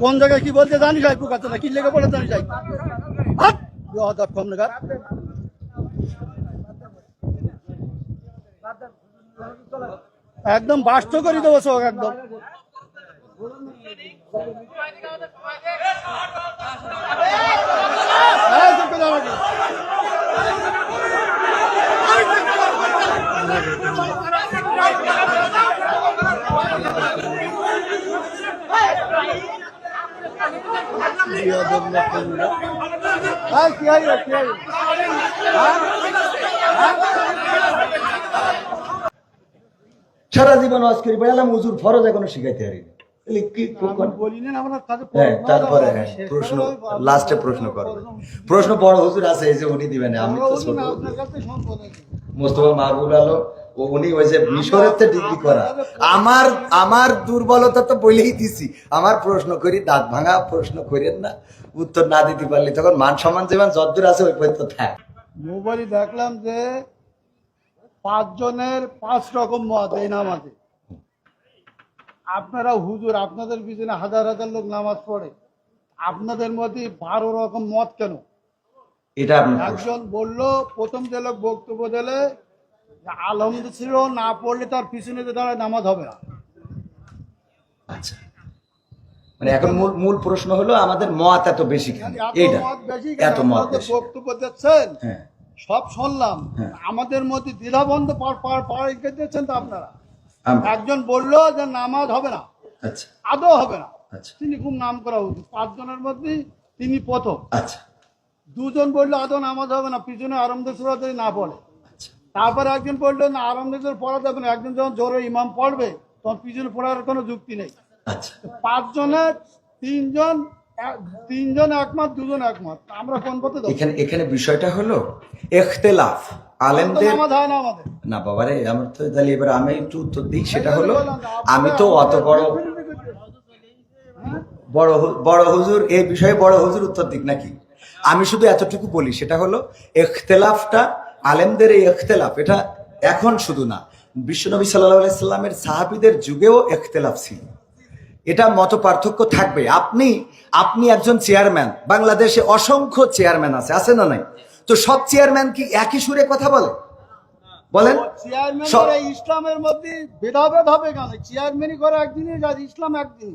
কোন জায়গায় কি বলতে জানি যাই পোকা চোদা কি লেগে বলে জানি যাই! কম দেখার। একদম বাস্ত করে দেবো সব একদম এই, চুপ করে দাও আমাকে। সারা জীবন ওয়াজ বেড়ালাম ফরজ এখনও শিখাইতে পারি হ্যাঁ তারপরে হ্যাঁ, প্রশ্ন লাস্টে প্রশ্ন প্রশ্ন বড় আছে যে উনি আমি তো। মোস্তফা মাহবুব আলো ও উনি ওই যে মিশরের ডিগ্রি করা। আমার আমার দুর্বলতা তো বলেই দিছি। আমার প্রশ্ন করি দাঁত ভাঙা প্রশ্ন করেন না। উত্তর না দিতে পারলে তখন মান সম্মান যেমন যদ্দূর আছে ওই পর্যন্ত থাক। মোবাইলে দেখলাম যে পাঁচজনের পাঁচ রকম মত এই নামাজে। আপনারা হুজুর আপনাদের পিছনে হাজার হাজার লোক নামাজ পড়ে। আপনাদের মধ্যে বারো রকম মত কেন? এটা। একজন বলল প্রথম যে লোক বক্তব্য দিলে যে আলমদ ছিল না পড়লে তার পিছনে যে দাঁড়ায় নামাজ হবে না। আচ্ছা। মানে এখন মূল মূল প্রশ্ন হলো আমাদের মত এত বেশি কেন? এইটা এত মত বক্তব্য দিচ্ছেন। হ্যাঁ। সব শুনলাম। হ্যাঁ। আমাদের মধ্যে দ্বিধাবন্ধ পার পার পার দিচ্ছেন তো আপনারা। একজন বলল যে নামাজ হবে না। আচ্ছা। আদৌ হবে না। আচ্ছা। তিনি খুব নাম করা উচিত। পাঁচজনের মধ্যে তিনি প্রথম। আচ্ছা। দুজন বলল আদৌ নামাজ হবে না। পিছনে আরামদের না পড়ে। আচ্ছা তারপরে একজন বলল না আরামদের পড়া যাবে না। একজন যখন জোরে ইমাম পড়বে তখন পিছনে পড়ার কোনো যুক্তি নেই। আচ্ছা। পাঁচজনের তিনজন তিনজন একমত দুজন একমত। আমরা কোন পথে এখানে এখানে বিষয়টা হলো এখতেলাফ আলেমদের না না বাবারে আমার তো তাহলে এবার আমি একটু উত্তর দিই সেটা হলো আমি তো অত বড় বড় বড় হুজুর এই বিষয়ে বড় হুজুর উত্তর দিক নাকি? আমি শুধু এতটুকু বলি সেটা হলো এখতেলাফটা আলেমদের এই এখতেলাফ এটা এখন শুধু না বিশ্বনবী সাল্লাহ সাল্লামের সাহাবিদের যুগেও এখতেলাফ ছিল। এটা মত পার্থক্য থাকবে। আপনি আপনি একজন চেয়ারম্যান বাংলাদেশে অসংখ্য চেয়ারম্যান আছে আছে না নাই? তো সব চেয়ারম্যান কি একই সুরে কথা বলে? বলেন। ইসলামের মধ্যে ভেদাভেদ হবে কেন? চেয়ারম্যানই করে একদিনই ইসলাম একদিন।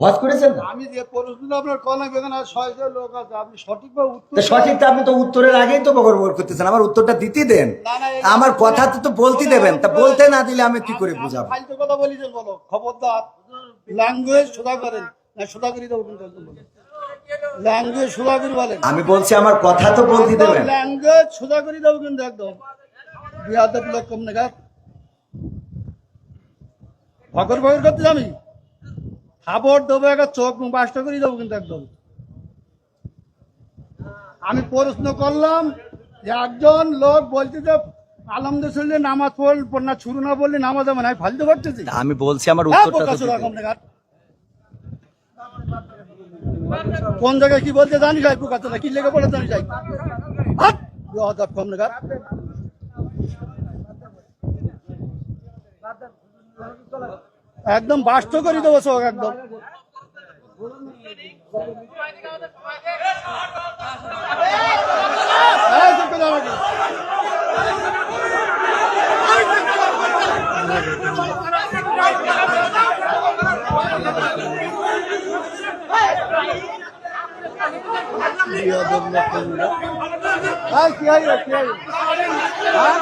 হজ করেছেন না? আমি যে প্রশ্নটা আপনার কল এখানে আর লোক আছে আপনি সঠিকভাবে উত্তর তো সঠিক আপনি তো উত্তরের আগেই তো বকর করতেছেন আমার উত্তরটা দিতে দেন। আমার কথা তো বলতে দেবেন তা বলতে না দিলে আমি কি করে বুঝাবো? ফালতু কথা বলিছেন বলো খবরদার। ল্যাঙ্গুয়েজ সোজা করেন না সোজা করে দেবো ল্যাঙ্গুয়েজ সোজা করে বলেন। আমি বলছি আমার কথা তো বলতে দেবেন। ল্যাঙ্গুয়েজ সোজা করে দেবো কিন্তু একদম। বিহাদের লোক কম নেগা ভগর ভগর করতে আমি খাবার দেবো একটা চোখ মুখ বাসটা করে দেবো কিন্তু একদম। আমি প্রশ্ন করলাম যে একজন লোক বলছে যে নামাজ পড়ল না শুরু না বললে নামাজ হবে না। আমি বলছি আমার হ্যাঁ, উত্তরটা। কোন জায়গায় কি বলতে জানি যাই পোকা চোদা কি লেগে বলে জানি যাই। একদম বাস্ত করে দেবো সব একদম কি কি হইল? হ্যাঁ?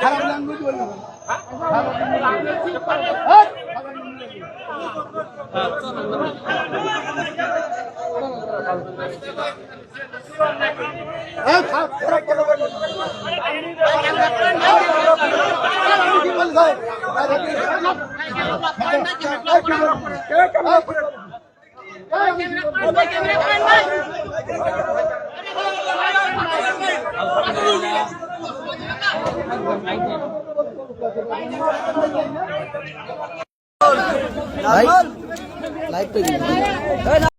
খারাপ language বলল। খারাপ ভাই? লাইভ